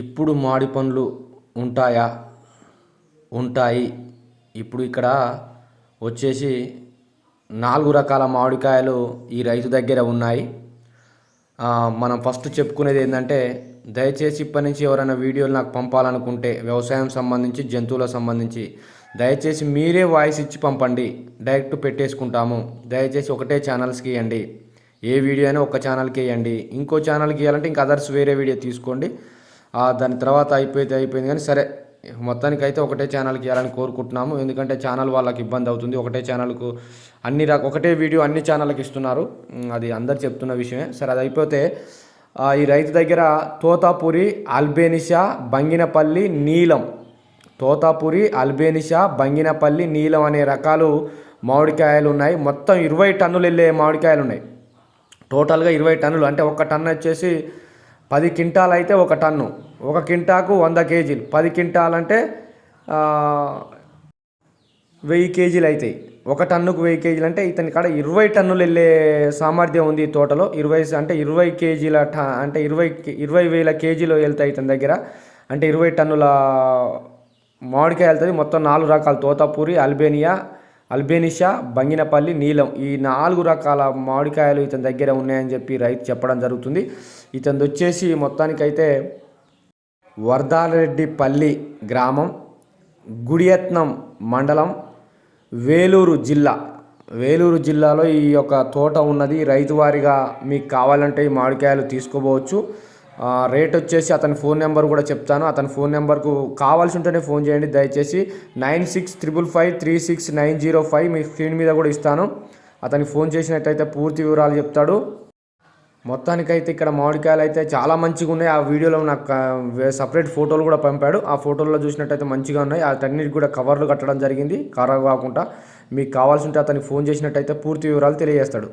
ఇప్పుడు మామిడి పండ్లు ఉంటాయా? ఉంటాయి. ఇప్పుడు ఇక్కడ వచ్చేసి నాలుగు రకాల మామిడికాయలు ఈ రైతు దగ్గర ఉన్నాయి. మనం ఫస్ట్ చెప్పుకునేది ఏంటంటే దయచేసి ఇప్పటి నుంచి ఎవరైనా వీడియోలు నాకు పంపాలనుకుంటే వ్యవసాయం సంబంధించి జంతువులకు సంబంధించి దయచేసి మీరే వాయిస్ ఇచ్చి పంపండి. డైరెక్ట్ పెట్టేసుకుంటాము. దయచేసి ఒకటే ఛానల్స్కి ఇవ్వండి. ఏ వీడియో అయినా ఒక ఛానల్కి ఇవ్వండి. ఇంకో ఛానల్కి ఇవ్వాలంటే ఇంక అదర్స్ వేరే వీడియో తీసుకోండి. దాని తర్వాత అయిపోతే అయిపోయింది. కానీ సరే మొత్తానికి అయితే ఒకటే ఛానల్కి ఇవ్వాలని కోరుకుంటున్నాము. ఎందుకంటే ఛానల్ వాళ్ళకి ఇబ్బంది అవుతుంది. ఒకటే ఛానల్కు అన్ని రక ఒకటే వీడియో అన్ని ఛానళ్ళకి ఇస్తున్నారు. అది అందరు చెప్తున్న విషయమే. సరే అది అయిపోతే ఈ రైతు దగ్గర తోతాపురి అల్బేనిషా బంగినపల్లి నీలం. తోతాపురి అల్బేనిషా బంగినపల్లి నీలం అనే రకాలు మామిడికాయలు ఉన్నాయి. మొత్తం ఇరవై టన్నులు వెళ్ళే మామిడికాయలు ఉన్నాయి. టోటల్గా ఇరవై టన్నులు. అంటే ఒక టన్ను వచ్చేసి పది క్వింటాల్ అయితే ఒక టన్ను. ఒక క్వింటాకు వంద కేజీలు. పది క్వింటాల్ అంటే వెయ్యి కేజీలు అవుతాయి ఒక టన్నుకు వెయ్యి కేజీలు అంటే ఇతని కాడ ఇరవై టన్నులు వెళ్ళే సామర్థ్యం ఉంది ఈ తోటలో. ఇరవై అంటే ఇరవై కేజీల ట అంటే ఇరవై ఇరవై వేల కేజీలు వెళ్తాయి ఇతని దగ్గర. అంటే ఇరవై టన్నుల మామిడికాయ వెళ్తుంది. మొత్తం నాలుగు రకాల తోతాపూరి అల్బేనియా అల్బేనిషా బంగినపల్లి నీలం ఈ నాలుగు రకాల మామిడికాయలు ఇతని దగ్గర ఉన్నాయని చెప్పి రైతు చెప్పడం జరుగుతుంది. ఇతను వచ్చేసి మొత్తానికైతే వర్ధారెడ్డిపల్లి గ్రామం గుడియత్నం మండలం వేలూరు జిల్లా. వేలూరు జిల్లాలో ఈ యొక్క తోట ఉన్నది. రైతువారిగా మీకు కావాలంటే ఈ మామిడికాయలు తీసుకోవచ్చు. రేట్ వచ్చేసి అతని ఫోన్ నెంబర్ కూడా చెప్తాను. అతని ఫోన్ నెంబర్కు కావాల్సి ఉంటేనే ఫోన్ చేయండి. దయచేసి nine six triple five three six nine zero five మీ స్క్రీన్ మీద కూడా ఇస్తాను. అతనికి ఫోన్ చేసినట్టయితే పూర్తి వివరాలు చెప్తాడు. మొత్తానికైతే ఇక్కడ మామిడికాయలు అయితే చాలా మంచిగా ఉన్నాయి. ఆ వీడియోలో నాకు సపరేట్ ఫోటోలు కూడా పంపాడు. ఆ ఫోటోల్లో చూసినట్టయితే మంచిగా ఉన్నాయి. వాటన్నిటికి కూడా కవర్లు కట్టడం జరిగింది. ఖరాబ్ కాకుండా మీకు కావాల్సి ఉంటే అతనికి ఫోన్ చేసినట్టయితే పూర్తి వివరాలు తెలియజేస్తాడు.